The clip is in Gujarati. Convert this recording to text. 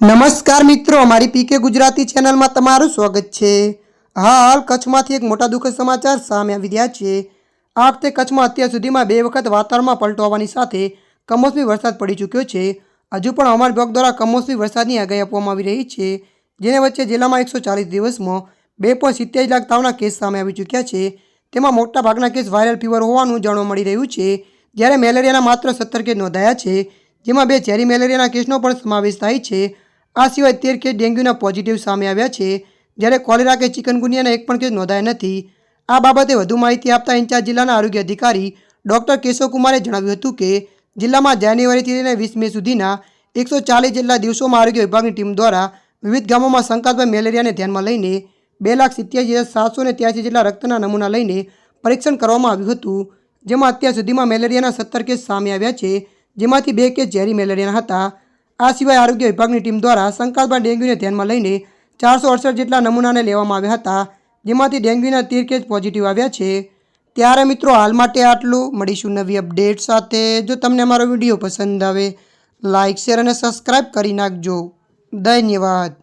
નમસ્કાર મિત્રો, અમારી પીકે ગુજરાતી ચેનલમાં તમારું સ્વાગત છે. હાલ કચ્છમાંથી એક મોટા દુઃખદ સમાચાર સામે આવી રહ્યા છે. આ વખતે કચ્છમાં અત્યાર સુધીમાં બે વખત વાતાવરણમાં પલટો આવવાની સાથે કમોસમી વરસાદ પડી ચૂક્યો છે. હજુ પણ અમારા વિભાગ દ્વારા કમોસમી વરસાદની આગાહી આપવામાં આવી રહી છે, જેને વચ્ચે જિલ્લામાં એકસો ચાલીસ દિવસમાં બે પોઈન્ટ સિત્તેર લાખ તાવના કેસ સામે આવી ચૂક્યા છે. તેમાં મોટા ભાગના કેસ વાયરલ ફીવર હોવાનું જાણવા મળી રહ્યું છે. જ્યારે મેલેરિયાના માત્ર સત્તર કેસ નોંધાયા છે, જેમાં બે ઝેરી મેલેરિયાના કેસનો પણ સમાવેશ થાય છે. આ સિવાય તેર કેસ ડેન્ગ્યુના પોઝિટિવ સામે આવ્યા છે. જ્યારે કોલેરા કે ચિકનગુનિયાના એક પણ કેસ નોંધાયા નથી. આ બાબતે વધુ માહિતી આપતા ઇન્ચાર્જ જિલ્લાના આરોગ્ય અધિકારી ડૉક્ટર કેશવકુમારે જણાવ્યું હતું કે, જિલ્લામાં જાન્યુઆરીથી લઈને વીસ મે સુધીના એકસો ચાલીસ જેટલા દિવસોમાં આરોગ્ય વિભાગની ટીમ દ્વારા વિવિધ ગામોમાં શંકાસ્પદ મેલેરિયાને ધ્યાનમાં લઈને બે લાખ સિત્યાસી હજાર સાતસો ને ત્યાસી જેટલા રક્તના નમૂના લઈને પરીક્ષણ કરવામાં આવ્યું હતું. જેમાં અત્યાર સુધીમાં મેલેરિયાના સત્તર કેસ સામે આવ્યા છે. જેમાંથી બે કેસ ઝેરી મેલેરિયાના હતા. આ સિવાય આરોગ્ય વિભાગની ટીમ દ્વારા શંકાસ્પદ ડેન્ગ્યુને ધ્યાનમાં લઈને ચારસો અડસઠ જેટલા નમૂનાને લેવામાં આવ્યા હતા, જેમાંથી ડેન્ગ્યુના તેર કેસ પોઝિટિવ આવ્યા છે. ત્યારે મિત્રો, હાલ માટે આટલું. મળીશું નવી અપડેટ સાથે. જો તમને અમારો વીડિયો પસંદ આવે લાઇક શેર અને સબસ્ક્રાઈબ કરી નાખજો. ધન્યવાદ.